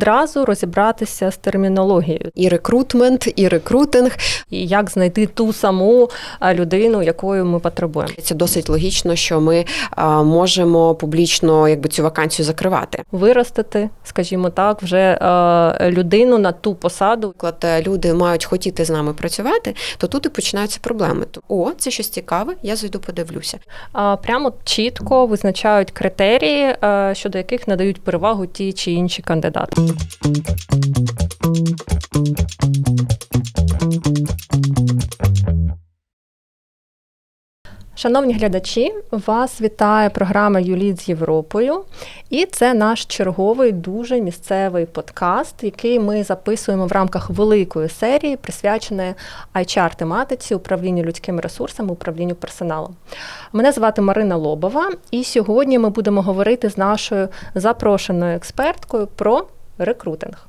Одразу розібратися з термінологією І рекрутмент, і рекрутинг. і як знайти ту саму людину, якою ми потребуємо. Це досить логічно, що ми можемо публічно якби цю вакансію закривати. Виростити, скажімо так, вже людину на ту посаду. Наприклад, е, люди мають хотіти з нами працювати, то тут і починаються проблеми. То, О, це щось цікаве, я зайду подивлюся. А, прямо чітко визначають критерії, е, щодо яких надають перевагу ті чи інші кандидати. Шановні глядачі, вас вітає програма Юліт з Європою, і це наш черговий дуже місцевий подкаст, який ми записуємо в рамках великої серії, присвяченої HR-тематиці управлінню людськими ресурсами, управлінню персоналом. Мене звати Марина Лобова, і сьогодні ми будемо говорити з нашою запрошеною експерткою про рекрутинг.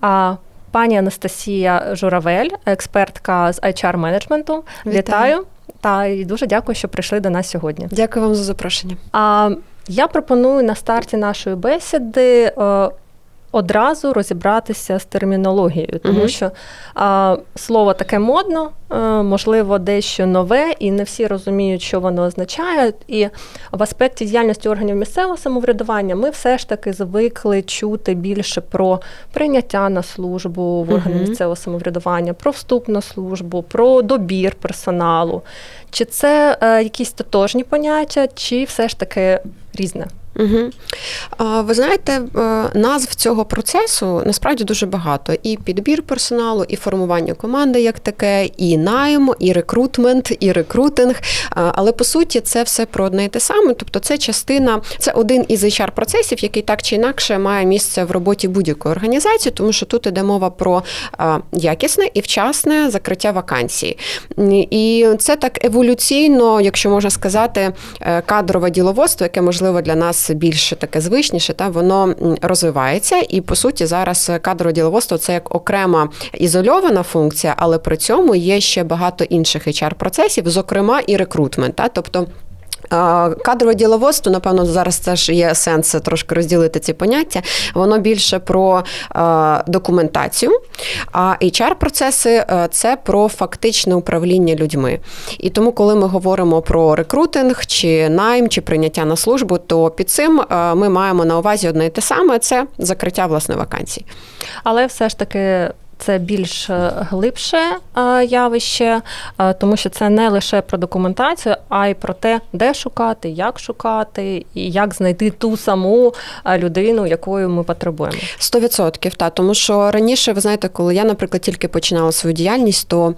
А пані Анастасія Журавель, експертка з HR-менеджменту. Вітаю. Вітаю та і дуже дякую, що прийшли до нас сьогодні. Дякую вам за запрошення. А я пропоную на старті нашої бесіди е, одразу розібратися з термінологією, тому Мгм. що а, слово таке модно, е, можливо, дещо нове, і не всі розуміють, що воно означає. І в аспекті діяльності органів місцевого самоврядування ми все ж таки звикли чути більше про прийняття на службу в органи Мгм. місцевого самоврядування, про вступ на службу, про добір персоналу. Чи це е, якісь тотожні поняття, чи все ж таки різне? Угу. Ви знаєте, е, назв цього процесу насправді дуже багато: і підбір персоналу, і формування команди як таке, і найм, і рекрутмент, і рекрутинг. Але по суті, це все про одне і те саме. Тобто, це частина, це один із hr процесів, який так чи інакше має місце в роботі будь-якої організації, тому що тут іде мова про якісне і вчасне закриття вакансії. І це так еволюційно, якщо можна сказати, е, кадрове діловодство, яке можливо для нас більше таке звичніше, та воно розвивається. І по суті, зараз кадрове діловодство це як окрема ізольована функція, але при цьому є ще багато інших hr процесів, зокрема і рекрутмент. Та, тобто. Кадрове діловодство, напевно, зараз теж є сенс трошки розділити ці поняття. Воно більше про документацію, а HR-процеси е, це про фактичне управління людьми. І тому, коли ми говоримо про рекрутинг чи найм, чи прийняття на службу, то під цим е, ми маємо на увазі одне і те саме це закриття власне вакансій. Але все ж таки. Це більш е, глибше е, явище, е, тому що це не лише про документацію, а й про те, де шукати, як шукати, і як знайти ту саму людину, якою ми потребуємо. Сто відсотків, та тому що раніше, ви знаєте, коли я, наприклад, тільки починала свою діяльність, то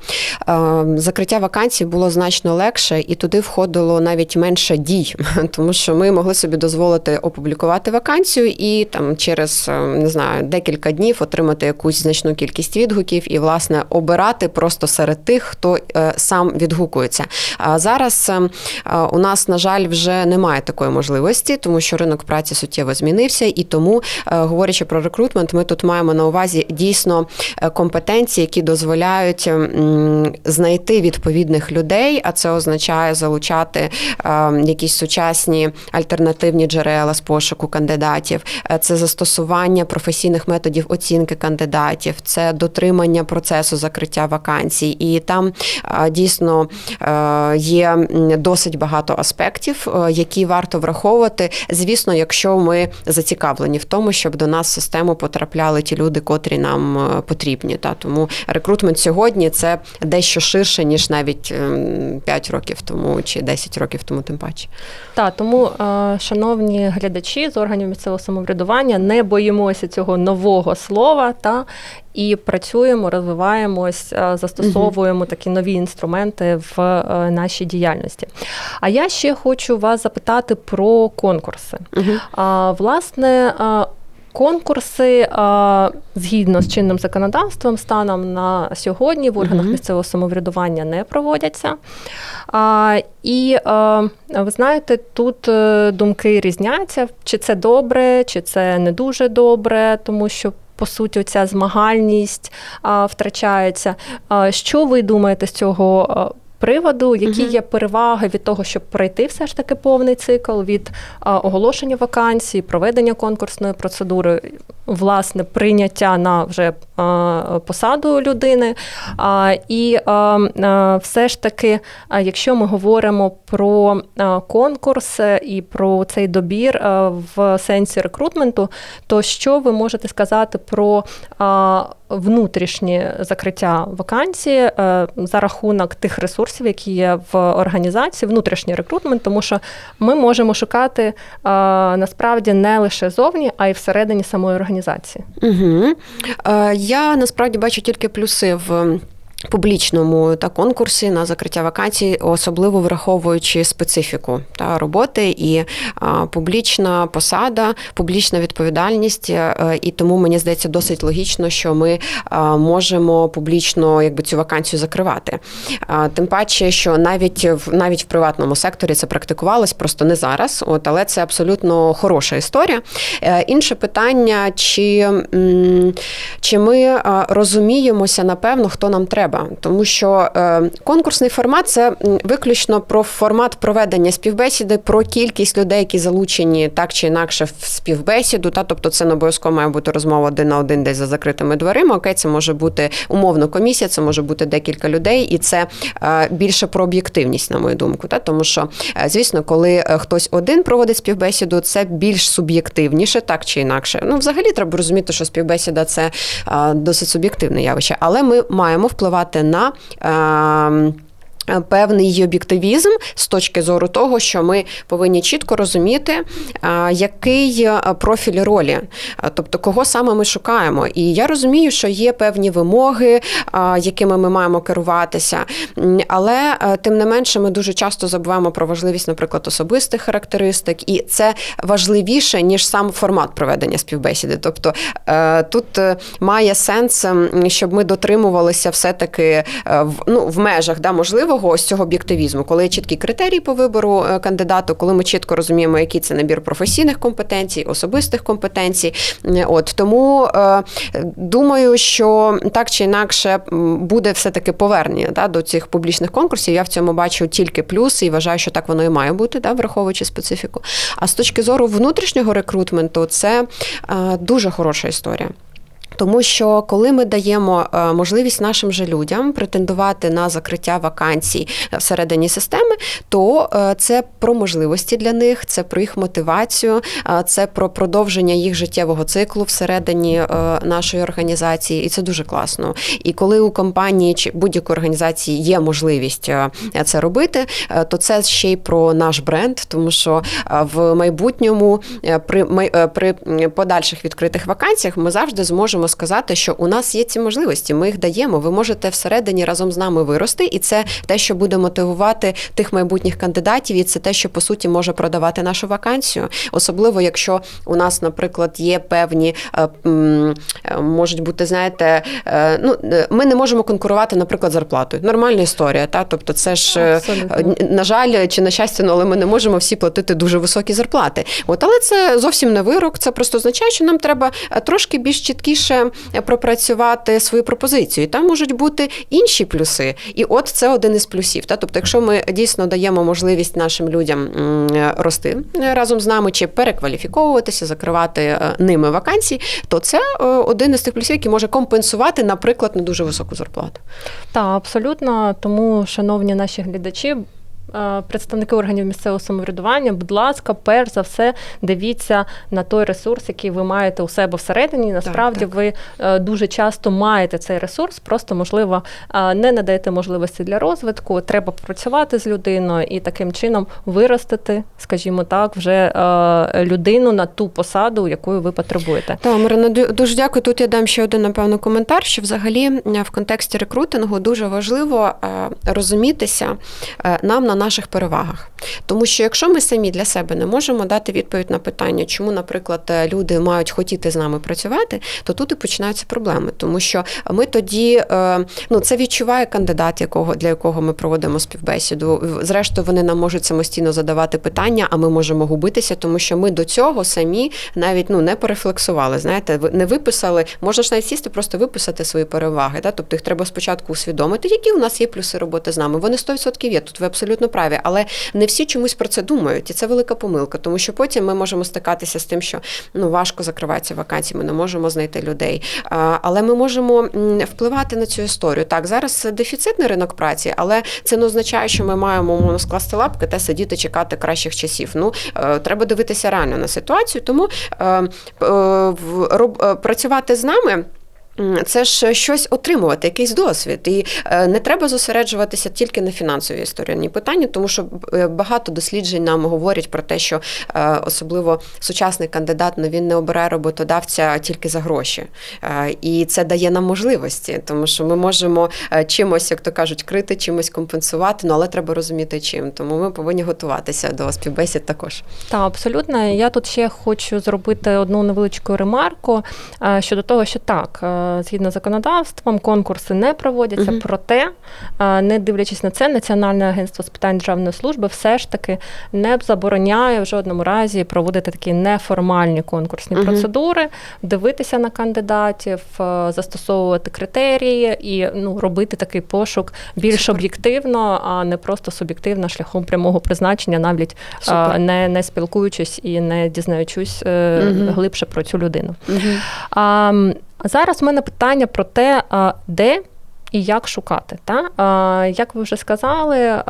е, закриття вакансій було значно легше, і туди входило навіть менше дій, тому що ми могли собі дозволити опублікувати вакансію і там через не знаю декілька днів отримати якусь значну кількість відгуків і власне обирати просто серед тих, хто е, сам відгукується. А зараз е, е, у нас, на жаль, вже немає такої можливості, тому що ринок праці суттєво змінився, і тому, говорячи про рекрутмент, ми тут маємо на увазі дійсно компетенції, які дозволяють знайти відповідних людей, а це означає залучати якісь сучасні альтернативні джерела з пошуку кандидатів, це застосування професійних методів оцінки кандидатів, це дотримання процесу закриття вакансій. І там дійсно е, є досить багато аспектів, е, які варто враховувати. Звісно, якщо ми зацікавлені в тому, щоб до нас в систему потрапляли ті люди, котрі нам е, потрібні. Та тому рекрутмент сьогодні це дещо ширше ніж навіть 5 років тому чи 10 років тому, тим паче. Так, тому, шановні глядачі з органів місцевого самоврядування, не боїмося цього нового слова та і працюємо, розвиваємось, е, застосовуємо такі нові інструменти в е, нашій діяльності. А я ще хочу вас запитати про конкурси. А, Власне, конкурси згідно з чинним законодавством станом на сьогодні в органах місцевого самоврядування не проводяться. І ви знаєте, тут е, думки різняться, чи це добре, чи це не дуже добре, тому що. По суті, ця змагальність втрачається. Що ви думаєте з цього приводу, які є переваги від того, щоб пройти все ж таки повний цикл від а, оголошення вакансій, проведення конкурсної процедури, власне, прийняття на вже а, посаду людини. А, і а, а, все ж таки, а, якщо ми говоримо про а, конкурс і про цей добір а, в сенсі рекрутменту, то що ви можете сказати про а, внутрішнє закриття вакансії е, за рахунок тих ресурсів, які є в організації, внутрішній рекрутмент, тому що ми можемо шукати е, насправді не лише зовні, а й всередині самої організації. Угу. Я насправді бачу тільки плюси в. Публічному та конкурсі на закриття вакансій, особливо враховуючи специфіку та роботи і а, публічна посада, публічна відповідальність, е, і тому мені здається досить логічно, що ми а, можемо публічно якби цю вакансію закривати. А, тим паче, що навіть в навіть в приватному секторі це практикувалось, просто не зараз. От але це абсолютно хороша історія. Е, Інше питання, чи, чи ми а, розуміємося напевно, хто нам треба, тому що е, конкурсний формат це виключно про формат проведення співбесіди, про кількість людей, які залучені так чи інакше в співбесіду. Та тобто це не обов'язково має бути розмова один на один десь за закритими дверима. Окей, це може бути умовно комісія, це може бути декілька людей, і це е, більше про об'єктивність, на мою думку. Та тому що, е, звісно, коли хтось один проводить співбесіду, це більш суб'єктивніше, так чи інакше. Ну, взагалі, треба розуміти, що співбесіда це досить суб'єктивне явище, але ми маємо впливати на. Е, Певний об'єктивізм з точки зору того, що ми повинні чітко розуміти, який е, профіль ролі, тобто кого саме ми шукаємо. І я розумію, що є певні вимоги, якими ми маємо керуватися, але е, тим не менше ми дуже часто забуваємо про важливість, наприклад, особистих характеристик, і це важливіше ніж сам формат проведення співбесіди. Тобто е, тут е, має сенс, щоб ми дотримувалися все-таки е, в ну в межах да можливого ось цього об'єктивізму, коли є чіткі критерії по вибору е, кандидату, коли ми чітко розуміємо, який це набір професійних компетенцій, особистих компетенцій. Е, От тому е, думаю, що так чи інакше буде все таки повернення да, до цих публічних конкурсів. Я в цьому бачу тільки плюси і вважаю, що так воно і має бути, да, враховуючи специфіку. А з точки зору внутрішнього рекрутменту, це дуже хороша історія. Тому що коли ми даємо е, можливість нашим же людям претендувати на закриття вакансій всередині системи, то е, це про можливості для них, це про їх мотивацію, е, це про продовження їх життєвого циклу всередині е, нашої організації, і це дуже класно. І коли у компанії чи будь-якої організації є можливість е, це робити, е, то це ще й про наш бренд, тому що е, в майбутньому е, при е, при подальших відкритих вакансіях ми завжди зможемо сказати, що у нас є ці можливості. Ми їх даємо. Ви можете всередині разом з нами вирости, і це те, що буде мотивувати тих майбутніх кандидатів, і це те, що по суті може продавати нашу вакансію. Особливо, якщо у нас, наприклад, є певні е, е, можуть бути, знаєте, е, ну ми не можемо конкурувати, наприклад, зарплатою. Нормальна історія, та тобто, це ж Абсолютно. на жаль, чи на щастя, ну, але ми не можемо всі платити дуже високі зарплати. От, але це зовсім не вирок. Це просто означає, що нам треба трошки більш чіткіше е, пропрацювати свою пропозицію. Там можуть бути інші плюси. І от це один із плюсів. Та? Тобто, якщо ми дійсно даємо можливість нашим людям е, рости е, разом з нами чи перекваліфіковуватися, закривати ними вакансії, то це один із тих плюсів, який може компенсувати, наприклад, не дуже високу зарплату. Так, абсолютно. Тому, шановні наші глядачі, представники органів місцевого самоврядування, будь ласка, перш за все, дивіться на той ресурс, який ви маєте у себе всередині. Насправді так. ви е, дуже часто маєте цей ресурс, просто можливо е, не надаєте можливості для розвитку. Треба працювати з людиною і таким чином виростити, скажімо так, вже е, людину на ту посаду, якою ви потребуєте. Так, Марина, дуже дякую. Тут я дам ще один напевно коментар. Що взагалі е, в контексті рекрутингу дуже важливо е, розумітися е, нам на наших перевагах. Тому що якщо ми самі для себе не можемо дати відповідь на питання, чому, наприклад, е, люди мають хотіти з нами працювати, то тут і починаються проблеми, тому що ми тоді е, ну це відчуває кандидат, якого для якого ми проводимо співбесіду. Зрештою, вони нам можуть самостійно задавати питання, а ми можемо губитися, тому що ми до цього самі навіть ну не порефлексували. Знаєте, не виписали, можна ж навіть сісти, просто виписати свої переваги. Да? Тобто їх треба спочатку усвідомити, які у нас є плюси роботи з нами. Вони 100% є. Тут ви абсолютно праві, але не всі чомусь про це думають, і це велика помилка, тому що потім ми можемо стикатися з тим, що ну важко закриваються вакансії, ми не можемо знайти людей. Але ми можемо впливати на цю історію. Так, зараз дефіцитний ринок праці, але це не означає, що ми маємо скласти лапки та сидіти чекати кращих часів. Ну е, треба дивитися реально на ситуацію, тому е, е, працювати з нами. Це ж щось отримувати, якийсь досвід, і е, не треба зосереджуватися тільки на фінансовій стороні питання, тому що е, багато досліджень нам говорять про те, що е, особливо сучасний кандидат ну він не обирає роботодавця тільки за гроші, і це дає нам можливості, тому що ми можемо чимось, як то кажуть, крити, чимось компенсувати, ну але треба розуміти чим. Тому ми повинні готуватися до співбесід також. Так, абсолютно. Я тут ще хочу зробити одну невеличку ремарку щодо того, що так згідно з законодавством, конкурси не проводяться, угу. проте, не дивлячись на це, Національне агентство з питань державної служби все ж таки не забороняє в жодному разі проводити такі неформальні конкурсні угу. процедури, дивитися на кандидатів, застосовувати критерії і ну, робити такий пошук більш Супер. об'єктивно, а не просто суб'єктивно шляхом прямого призначення, навіть не не спілкуючись і не дізнаючись угу. глибше про цю людину. Угу. А, Зараз в мене питання про те, де і як шукати. Та? Як ви вже сказали,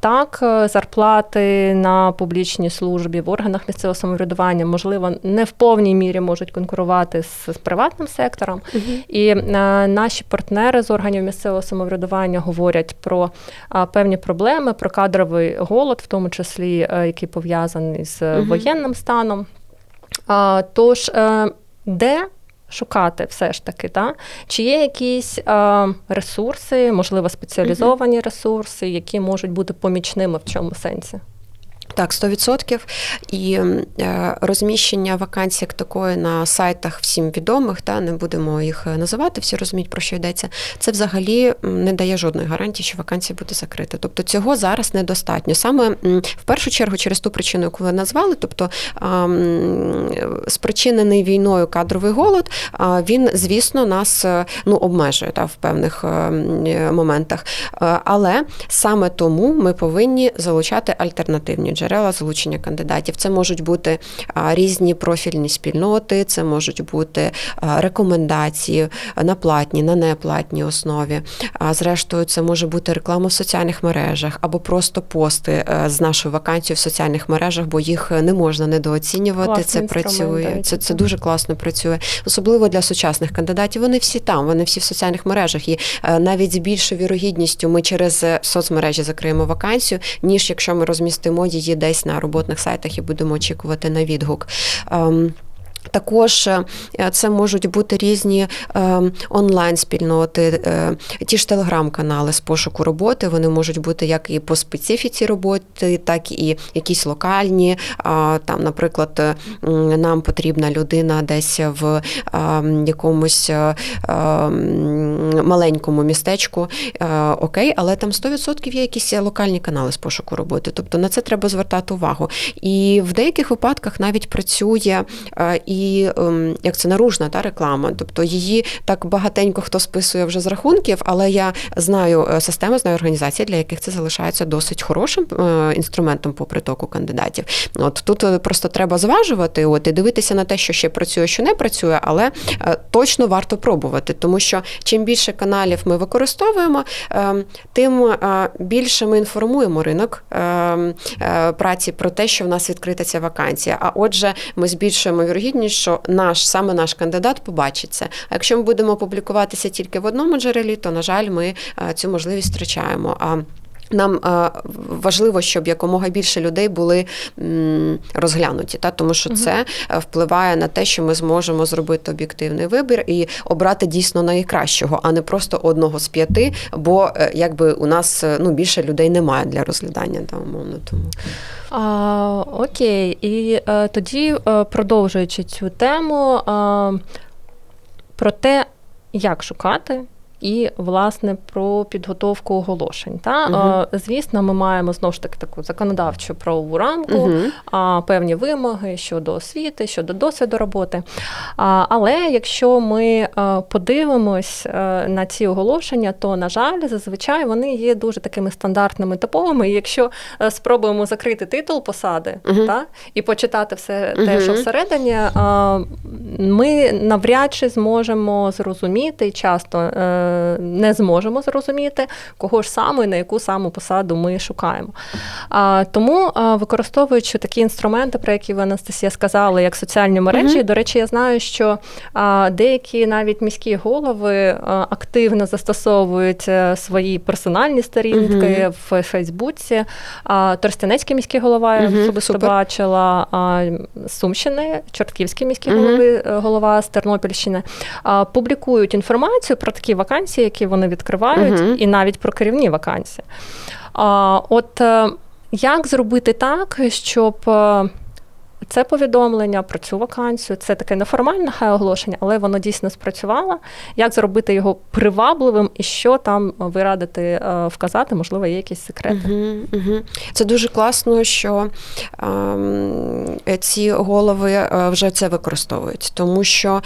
так, зарплати на публічній службі в органах місцевого самоврядування, можливо, не в повній мірі можуть конкурувати з, з приватним сектором. uh І а, наші партнери з органів місцевого самоврядування говорять про а, певні проблеми, про кадровий голод, в тому числі, а, який пов'язаний з uh воєнним станом. Тож, е, де шукати все ж таки, та? чи є якісь е, ресурси, можливо, спеціалізовані ресурси, які можуть бути помічними в цьому сенсі? Так, 100%. І е, розміщення вакансій як такої на сайтах всім відомих, та не будемо їх е, називати, всі розуміють, про що йдеться. Це взагалі не дає жодної гарантії, що вакансія буде закрита. Тобто цього зараз недостатньо. Саме в першу чергу, через ту причину, яку ви назвали, тобто спричинений війною кадровий голод, він, звісно, нас е, ну, обмежує та, в певних моментах. Але саме тому ми повинні залучати альтернативні джерела джерела залучення кандидатів. Це можуть бути різні профільні спільноти, це можуть бути рекомендації на платній, на неплатній основі. А зрештою, це може бути реклама в соціальних мережах або просто пости е, з нашою вакансією в соціальних мережах, бо їх не можна недооцінювати. Класний це працює. Це це дуже класно працює, особливо для сучасних кандидатів. Вони всі там, вони всі в соціальних мережах. І е, навіть з більшою вірогідністю ми через соцмережі закриємо вакансію, ніж якщо ми розмістимо її десь на роботних сайтах і будемо очікувати на відгук. Також е, це можуть бути різні е, онлайн-спільноти, е, ті ж телеграм-канали з пошуку роботи. Вони можуть бути як і по специфіці роботи, так і якісь локальні. Там, наприклад, нам потрібна людина десь в якомусь маленькому містечку. Окей, але там 100% є якісь локальні канали з пошуку роботи. Тобто на це треба звертати увагу. І в деяких випадках навіть працює і і ем, як це наружна та реклама. Тобто її так багатенько хто списує вже з рахунків, але я знаю е, системи, знаю організації, для яких це залишається досить хорошим е, інструментом по притоку кандидатів. От тут е, просто треба зважувати, от і дивитися на те, що ще працює, що не працює, але точно варто пробувати, тому що чим більше каналів ми використовуємо, тим більше ми інформуємо ринок праці про те, що в нас відкрита ця вакансія. А отже, ми збільшуємо вірогідність впевнені, що наш саме наш кандидат побачить це. А якщо ми будемо публікуватися тільки в одному джерелі, то на жаль, ми е, цю можливість втрачаємо. А Нам е, важливо, щоб якомога більше людей були розглянуті, та тому що це е, впливає на те, що ми зможемо зробити об'єктивний вибір і обрати дійсно найкращого, а не просто одного з п'яти, бо е, якби у нас ну більше людей немає для розглядання та умовно. Тому А, окей, і е, тоді, продовжуючи цю тему, е, про те, як шукати. І, власне, про підготовку оголошень. Та? Е, Звісно, ми маємо знову ж таки таку законодавчу правову рамку, Мгм. а, певні вимоги щодо освіти, щодо досвіду роботи. А, Але якщо ми подивимось е, на ці оголошення, то, на жаль, зазвичай вони є дуже такими стандартними типовими. І якщо е, спробуємо закрити титул посади Мгм. та, і почитати все те, Мгм. що всередині, ми навряд чи зможемо зрозуміти, часто е, не зможемо зрозуміти, кого ж саме і на яку саму посаду ми шукаємо. А, Тому, а, використовуючи такі інструменти, про які ви Анастасія сказали, як соціальні мережі, Мгм. до речі, я знаю, що а, деякі навіть міські голови а, активно застосовують е, свої персональні сторінки в Фейсбуці. А, Тростянецький міський голова я Мгм, особисто супер. бачила а, Сумщини, Чортківський міський Мгм. голови, е, голова з Тернопільщини а, публікують інформацію про такі вакансії, які вони відкривають, Мгм. і навіть про керівні вакансії. А, От е, як зробити так, щоб е, це повідомлення про цю вакансію, це таке неформальне хай оголошення, але воно дійсно спрацювало. Як зробити його привабливим і що там ви радите е, вказати? Можливо, є якісь секрети. Угу, угу. Це дуже класно, що ем, ці голови е, вже це використовують, тому що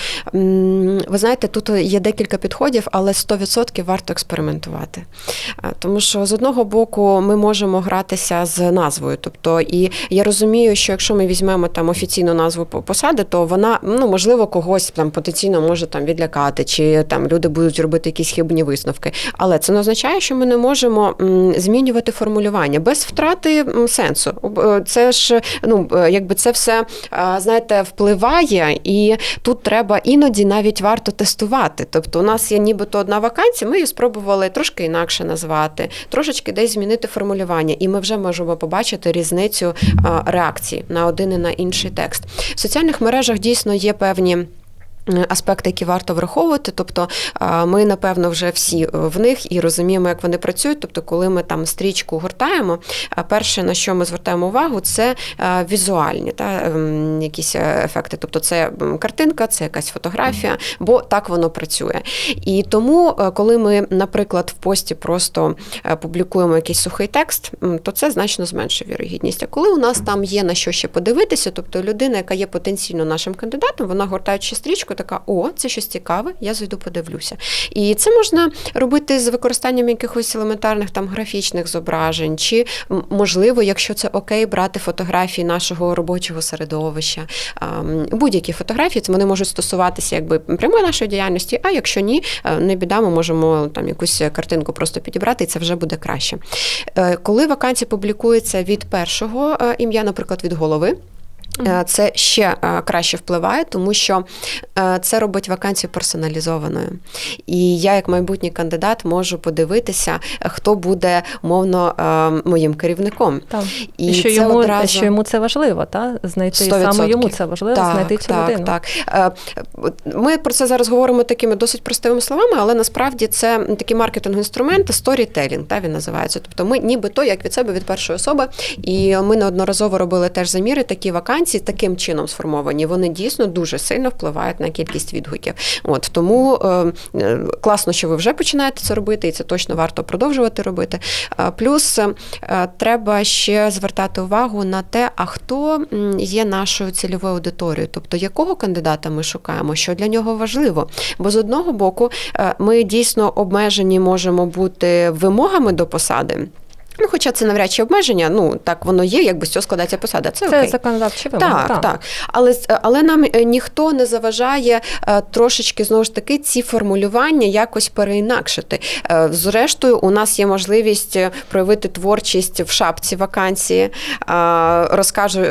ви знаєте, тут є декілька підходів, але 100% варто експериментувати. Е, Тому що з одного боку ми можемо гратися з назвою. Тобто, і я розумію, що якщо ми візьмемо там офіційну назву по- посади, то вона ну можливо когось там потенційно може там відлякати, чи там люди будуть робити якісь хибні висновки. Але це не означає, що ми не можемо змінювати формулювання без втрати сенсу. Е, Це ж ну е, якби це все е, знаєте впливає, і тут треба іноді навіть варто тестувати. Тобто, у нас є нібито одна вакансія, ми її спробували трошки інакше назвати, трошечки десь змінити формулювання, і ми вже можемо побачити різницю реакції на один і на текст. В соціальних мережах дійсно є певні. Аспекти, які варто враховувати, тобто ми, напевно, вже всі е, в них і розуміємо, як вони працюють. Тобто, коли ми там стрічку гортаємо, перше на що ми звертаємо увагу, це е, візуальні та ем, якісь е, ефекти. Тобто, це картинка, це якась фотографія, бо так воно працює. І тому, коли ми, наприклад, в пості просто публікуємо якийсь сухий текст, то це значно зменшує вірогідність. А коли у нас там є на що ще подивитися, тобто людина, яка є потенційно нашим кандидатом, вона гортаючи стрічку, така: о, це щось цікаве, я зайду подивлюся. І це можна робити з використанням якихось елементарних там графічних зображень, чи можливо, якщо це окей, брати фотографії нашого робочого середовища. Будь-які фотографії, це вони можуть стосуватися якби прямої нашої діяльності. А якщо ні, е, не біда, ми можемо там якусь картинку просто підібрати, і це вже буде краще. Е, Коли вакансія публікується від першого е, ім'я, наприклад, від голови. Е, Це ще е, краще впливає, тому що е, це робить вакансію персоналізованою. І я, як майбутній кандидат, можу подивитися, хто буде мовно моїм керівником. Там. І, І, що, це йому, одразу... що йому це важливо, та? знайти 100%. саме йому це важливо, так, знайти цю так, людину. Так, Ми про це зараз говоримо такими досить простими словами, але насправді це такі маркетинг-інструменти, сторітелінг, та він називається. Тобто ми нібито як від себе від першої особи, і ми неодноразово робили теж заміри. Такі вакансії таким чином сформовані. Вони дійсно дуже сильно впливають на кількість відгуків. От тому е, е, класно, що ви вже починаєте це робити, і це точно варто продовжувати робити. Е, Плюс е, треба ще звертати увагу на те, а хто є нашою цільовою аудиторією, тобто якого кандидата ми шукаємо, що для нього важливо. Бо з одного боку е, ми дійсно обмежені можемо бути вимогами до посади. Ну, хоча це навряд чи обмеження, ну так воно є, якби з цього складається посада. Це, Це окей. законодавчі вимоги. Так, так. Але, але нам е, ніхто не заважає е, трошечки знову ж таки ці формулювання якось переінакшити. Е, Зрештою, у нас є можливість проявити творчість в шапці вакансії,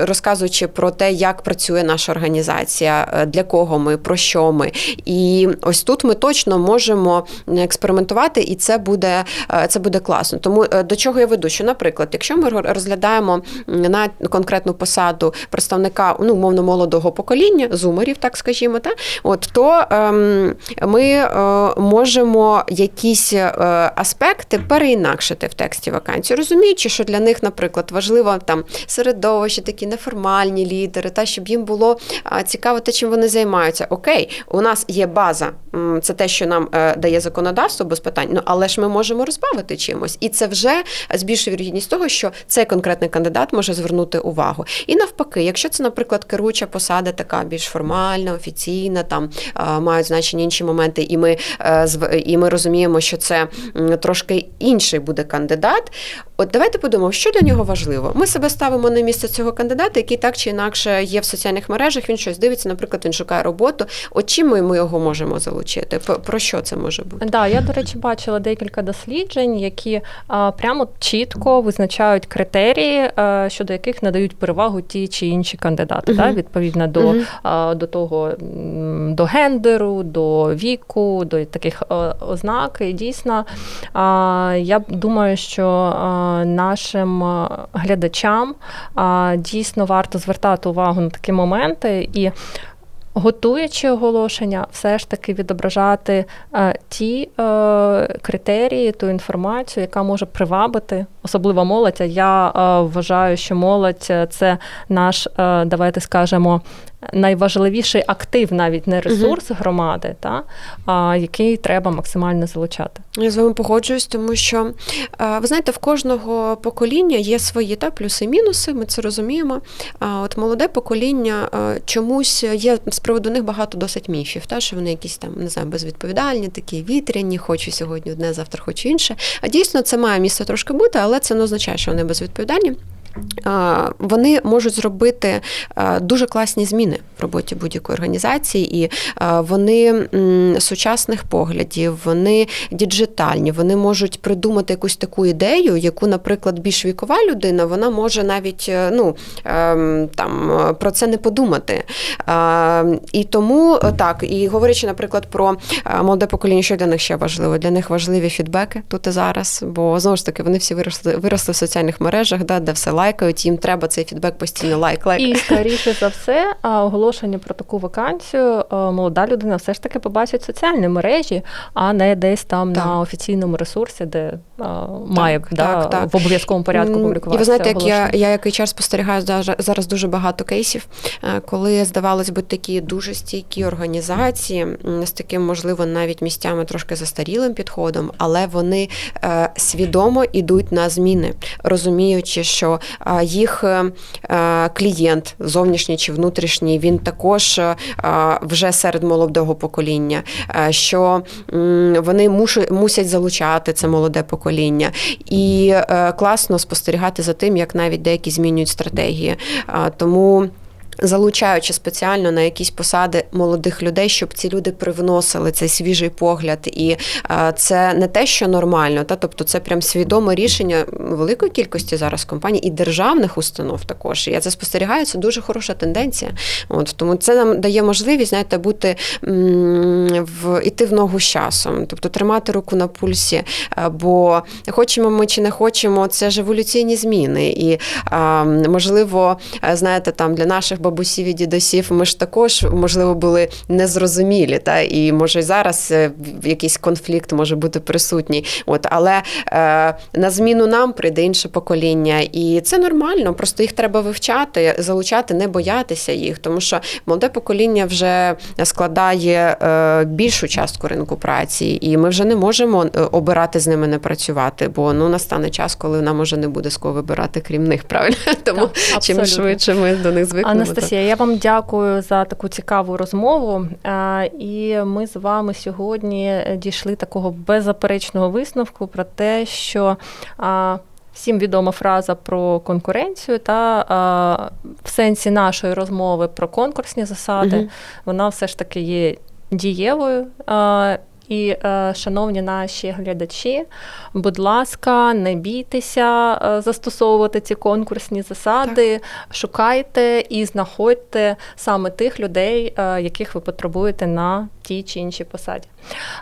розказуючи про те, як працює наша організація, для кого ми, про що ми. І ось тут ми точно можемо експериментувати, і це буде, це буде класно. Тому до чого я веду? Виду, що, наприклад, якщо ми розглядаємо на конкретну посаду представника ну, умовно молодого покоління, зумерів, так скажімо, та, от, то ем, ми е, можемо якісь е, аспекти переінакшити в тексті вакансії, розуміючи, що для них, наприклад, важливо там середовище, такі неформальні лідери, та щоб їм було цікаво те, чим вони займаються. Окей, у нас є база, це те, що нам е, дає законодавство без питань, ну але ж ми можемо розбавити чимось, і це вже збільшує вірогідність того, що цей конкретний кандидат може звернути увагу. І навпаки, якщо це, наприклад, керуюча посада, така більш формальна, офіційна, там мають значення інші моменти, і ми е, і ми розуміємо, що це трошки інший буде кандидат. От давайте подумаємо, що для нього важливо. Ми себе ставимо на місце цього кандидата, який так чи інакше є в соціальних мережах. Він щось дивиться, наприклад, він шукає роботу. От чим ми, ми його можемо залучити? Про що це може бути? Да, я до речі бачила декілька досліджень, які прямо чітко визначають критерії, щодо яких надають перевагу ті чи інші кандидати, uh да, відповідно до а, до того до гендеру, до віку, до таких ознак. І дійсно, я думаю, що нашим глядачам дійсно варто звертати увагу на такі моменти. І готуючи оголошення, все ж таки відображати е, ті е, критерії, ту інформацію, яка може привабити, особливо молодь. Я е, вважаю, що молодь це наш, давайте скажемо, найважливіший актив, навіть не ресурс угу. громади, та а, який треба максимально залучати. Я з вами погоджуюсь, тому що ви знаєте, в кожного покоління є свої та плюси і мінуси. Ми це розуміємо. А от молоде покоління чомусь є з приводу них багато досить міфів, та що вони якісь там не знаю, безвідповідальні, такі вітряні, хочу сьогодні одне, завтра хочу інше. А дійсно це має місце трошки бути, але це не означає, що вони безвідповідальні. Вони можуть зробити дуже класні зміни в роботі будь-якої організації, і вони сучасних поглядів, вони діджитальні, вони можуть придумати якусь таку ідею, яку, наприклад, більш вікова людина, вона може навіть е, ну, ем, там про це не подумати. І тому так, і говорячи, наприклад, про молоде покоління, що для них ще важливо? Для них важливі фідбеки тут і зараз, бо знову ж таки вони всі виросли виросли в соціальних мережах, да, де все лайкають, їм треба цей фідбек постійно лайк, лайк. І скоріше за все, оголошення про таку вакансію молода людина все ж таки побачить соціальні мережі, а не десь там так. на офіційному ресурсі, де має так, да, так, в обов'язковому порядку публікуватися. І ви знаєте, як я я який час спостерігаю зараз дуже багато кейсів, е, коли здавалось би такі дуже стійкі організації з таким, можливо, навіть місцями трошки застарілим підходом, але вони е, свідомо йдуть на зміни, розуміючи, що їх е, е, клієнт, зовнішній чи внутрішній, він також вже серед молодого покоління, що вони мусять залучати це молоде покоління, і класно спостерігати за тим, як навіть деякі змінюють стратегії. Тому залучаючи спеціально на якісь посади молодих людей, щоб ці люди привносили цей свіжий погляд. І це не те, що нормально, та тобто це прям свідоме рішення великої кількості зараз компаній і державних установ також. Я це спостерігаю, це дуже хороша тенденція. От Тому це нам дає можливість, знаєте, бути в іти в ногу з часом, тобто тримати руку на пульсі. Бо хочемо ми чи не хочемо, це ж еволюційні зміни. І можливо, знаєте, там для наших бабусів і дідусів, ми ж також, можливо, були незрозумілі. Та? І може зараз е, якийсь конфлікт може бути присутній. От, Але е, на зміну нам прийде інше покоління. І це нормально, просто їх треба вивчати, залучати, не боятися їх, тому що молоде покоління вже складає е, більшу частку ринку праці, і ми вже не можемо е, обирати з ними не працювати, бо ну настане час, коли нам уже не буде з кого вибирати, крім них. Правильно? Тому так, чим швидше ми до них звикнемо. Анастасія, я вам дякую за таку цікаву розмову. І ми з вами сьогодні дійшли такого беззаперечного висновку про те, що всім відома фраза про конкуренцію, та в сенсі нашої розмови про конкурсні засади, угу. вона все ж таки є дієвою. І, е, шановні наші глядачі, будь ласка, не бійтеся е, застосовувати ці конкурсні засади, так. шукайте і знаходьте саме тих людей, е, яких ви потребуєте на тій чи іншій посаді.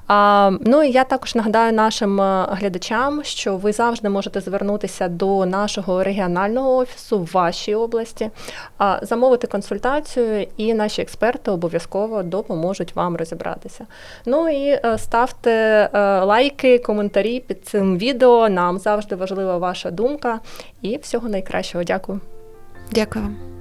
А, ну і я також нагадаю нашим е, глядачам, що ви завжди можете звернутися до нашого регіонального офісу в вашій області, а, замовити консультацію, і наші експерти обов'язково допоможуть вам розібратися. Ну і е, ставте е, лайки, коментарі під цим відео. Нам завжди важлива ваша думка. І всього найкращого. Дякую. Дякую вам.